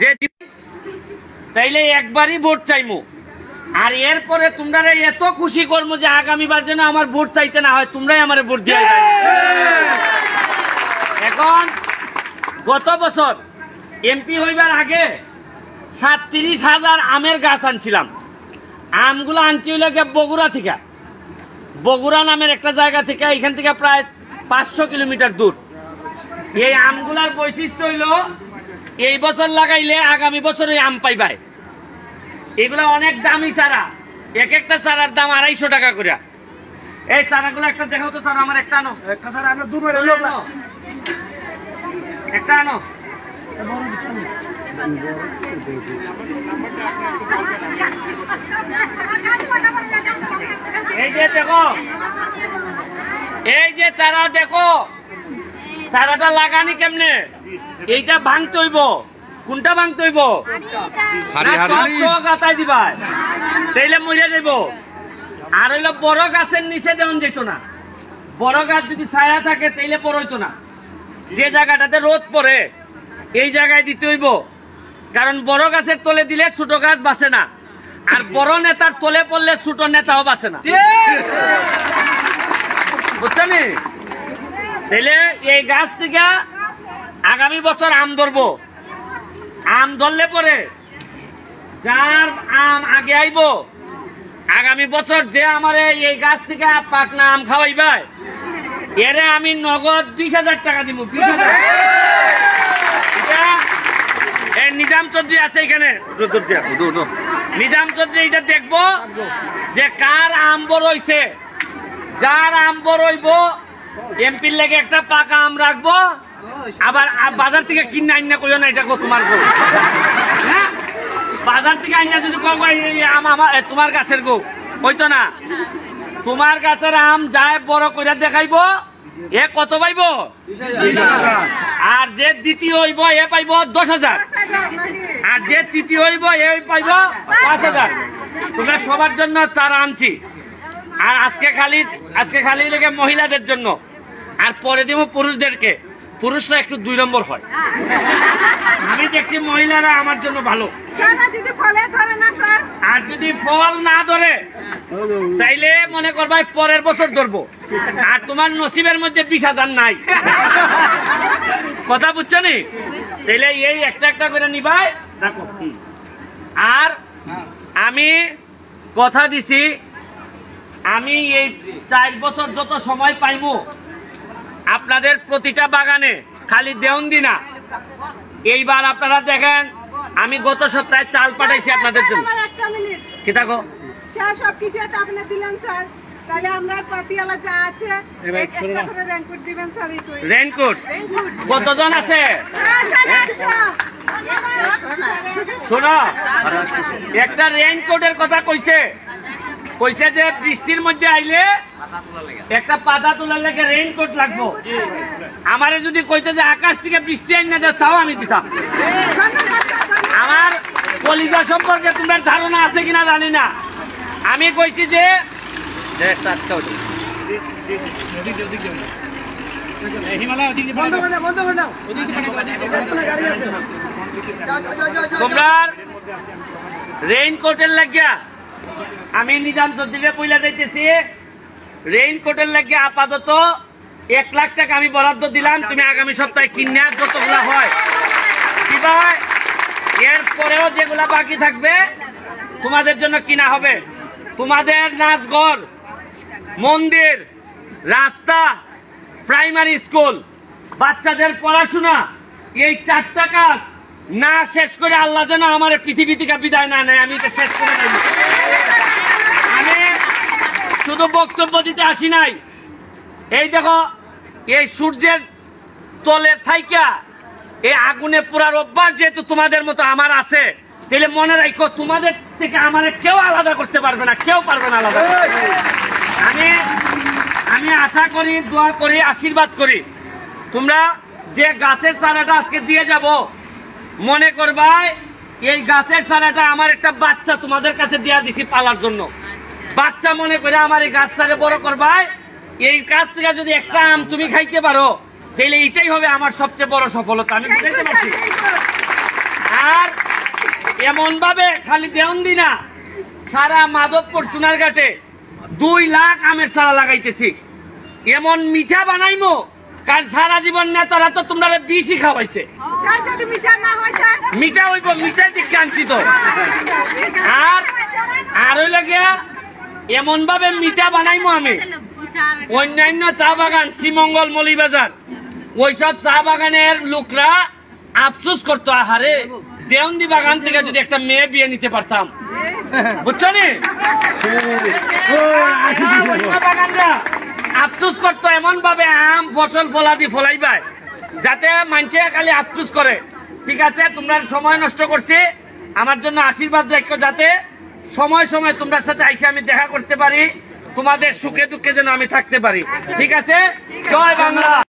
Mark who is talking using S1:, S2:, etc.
S1: যে তাইলে একবারই ভোট চাইমু। আর এরপরে তোমরা এত খুশি করব যে আগামীবার যেন আমার ভোট চাইতে না হয়, তোমরাই আমার ভোট দিয়ে এখন গত বছর এমপি হইবার আগে সাতত্রিশ হাজার আমের গাছ আনছিলাম। আমগুলো আনছি হইলে বগুড়া থেকে। বগুড়া নামের একটা জায়গা থেকে এখান থেকে প্রায় পাঁচশো কিলোমিটার দূর। এই আমগুলার বৈশিষ্ট্য হইল এই বছর লাগাইলে আগামী বছর আম পাইবাই। এগুলো অনেক দামি চারা। এক একটা চারার দাম আড়াইশো টাকা করে। এই চারাগুলো একটা দেখো তো স্যার আমার একটা আনো। একটা চারা আনো আনো। একটা আনো। এই যে দেখো এই যে চারা দেখো। চারাটা লাগানি কেমনে? এইটা ভাঙতে হইব। কোনটা ভাঙতে হইব? গাতাই দিবা। তাইলে মরে যাইব। আর হইল বড় গাছের নিচে দেওয়া যেত না। বড় গাছ যদি ছায়া থাকে তাইলে পড়ইতো না। যে জায়গাটাতে রোদ পড়ে এই জায়গায় দিতে হইব। কারণ বড় গাছের তলে দিলে ছোট গাছ বাঁচে না। আর বড় নেতার তলে পড়লে ছোট নেতাও বাঁচে না। বুঝছেন তাইলে এই গাছ থেকে আগামী বছর আম ধরবো। আম ধরলে পরে যার আম আগে আইব আগামী বছর যে আমার এই গাছ থেকে পাকনা আম খাওয়াইবাই এরে আমি নগদ বিশ হাজার টাকা দিব বিশ হাজার। নিজাম চৌধুরী আছে এখানে। নিজাম চৌধুরী এটা দেখব যে কার আম বড় হইছে। যার আম বড় হইব এমপির লেগে একটা পাকা আম রাখব আবার বাজার থেকে কিনে আইনা করিও না এটা তোমার গো হ্যাঁ? বাজার থেকে আইনা যদি আম আমার তোমার গাছের গো। হইতো না? তোমার গাছের আম যায় বড় করে দেখাইবো এ কত পাইব? আর যে দ্বিতীয় হইব এ পাইব দশ হাজার। আর যে তৃতীয় হইব এ পাইব পাঁচ হাজার। তোমরা সবার জন্য চারা আনছি। আর আজকে খালি আজকে খালি লেগে মহিলাদের জন্য। আর পরে দিব পুরুষদেরকে। পুরুষরা একটু দুই নম্বর হয়। আমি দেখছি মহিলারা আমার জন্য ভালো। আর যদি ফল না ধরে তাইলে মনে করবাই পরের বছর ধরবো। আর তোমার নসিবের মধ্যে বিশ হাজার নাই। কথা বুঝছ নি? তাইলে এই একটা একটা করে নিবাই। রাখো হুম। আর আমি কথা দিছি আমি এই চার বছর যত সময় পাইবো আপনাদের প্রতিটা বাগানে খালি দেউন দিনা এইবার আপনারা দেখেন আমি গত সপ্তাহে চাল পাঠাইছি আপনাদের জন্য। কি থাকো?
S2: সবকিছু তো আপনি দিলেন স্যার।
S1: রেনকোট কতজন আছে? শোনো একটা রেইনকোটের কথা কইছে। কইছে যে বৃষ্টির মধ্যে আইলে একটা পাতা তোলার লাগে রেইনকোট লাগবো আমারে যদি কইতে যে আকাশ থেকে বৃষ্টি আইন না তাও আমি দিতাম আমার কলিজা সম্পর্কে তোমার ধারণা আছে কিনা জানি না আমি কইছি যে। তোমরার রেইনকোটের লাগিয়া আমি নিজাম চৌধুরীকে পইলা যাইতেছি রেইনকোটের লাগিয়া আপাতত এক লাখ টাকা আমি বরাদ্দ দিলাম, তুমি আগামী সপ্তাহে কিনে যতগুলা হয়। কিবা এর পরেও যেগুলা বাকি থাকবে, তোমাদের জন্য কিনা হবে। তোমাদের নাচঘর, মন্দির, রাস্তা প্রাইমারি স্কুল বাচ্চাদের পড়াশোনা, এই চারটা কাজ না শেষ করে আল্লাহ যেন আমার পৃথিবী থেকে বিদায় না নেয়, আমি শেষ করে দেব। আমি শুধু বক্তব্য দিতে আসি নাই। এই দেখো, এই সূর্যের তলে থাইকা এই আগুনে পুরার অভ্যাস যেহেতু তোমাদের মতো আমার আছে, তাহলে মনে রাখো, তোমাদের থেকে আমার কেউ আলাদা করতে পারবে না, কেউ পারবে না আলাদা আমি আমি আশা করি, দোয়া করি, আশীর্বাদ করি। তোমরা যে গাছের চারাটা আজকে দিয়ে যাব মনে করবাই এই গাছের চারাটা আমার একটা বাচ্চা তোমাদের কাছে দিয়া দিছি পালার জন্য। বাচ্চা মনে করে আমার এই গাছটাকে বড় করবাই এই গাছ থেকে যদি একটা আম তুমি খাইতে পারো তাহলে এটাই হবে আমার সবচেয়ে বড় সফলতা। আমি বুঝাইতে পারছি? আর এমন ভাবে খালি দেওয়ন্দি না সারা মাধবপুর সোনারঘাটে দুই লাখ আমের চারা লাগাইতেছি। এমন মিঠা বানাইমো কারণ সারা জীবন নেতারা তো তোমরা বিষই খাওয়াইছে। মিঠা হইব মিঠাই দিকে আনছি তো আর আর হইল গিয়া এমন ভাবে মিঠা বানাইমো আমি। অন্যান্য চা বাগান শ্রীমঙ্গল মলিবাজার ওইসব চা বাগানের লোকরা আফসোস করতো আহারে দেওন্দি বাগান থেকে যদি একটা মেয়ে বিয়ে নিতে পারতাম। বুঝছ নি? বাগানরা আফসোস করতো এমন ভাবে আম, ফসল, ফলাদি ফলাইবাই। যাতে মানুষে খালি আফসুস করে। ঠিক আছে, তোমরা সময় নষ্ট করছি। আমার জন্য আশীর্বাদ রাখো যাতে সময় সময় তোমরা সাথে আইসে আমি দেখা করতে পারি। তোমাদের সুখে দুঃখে যেন আমি থাকতে পারি। ঠিক আছে? জয় বাংলা।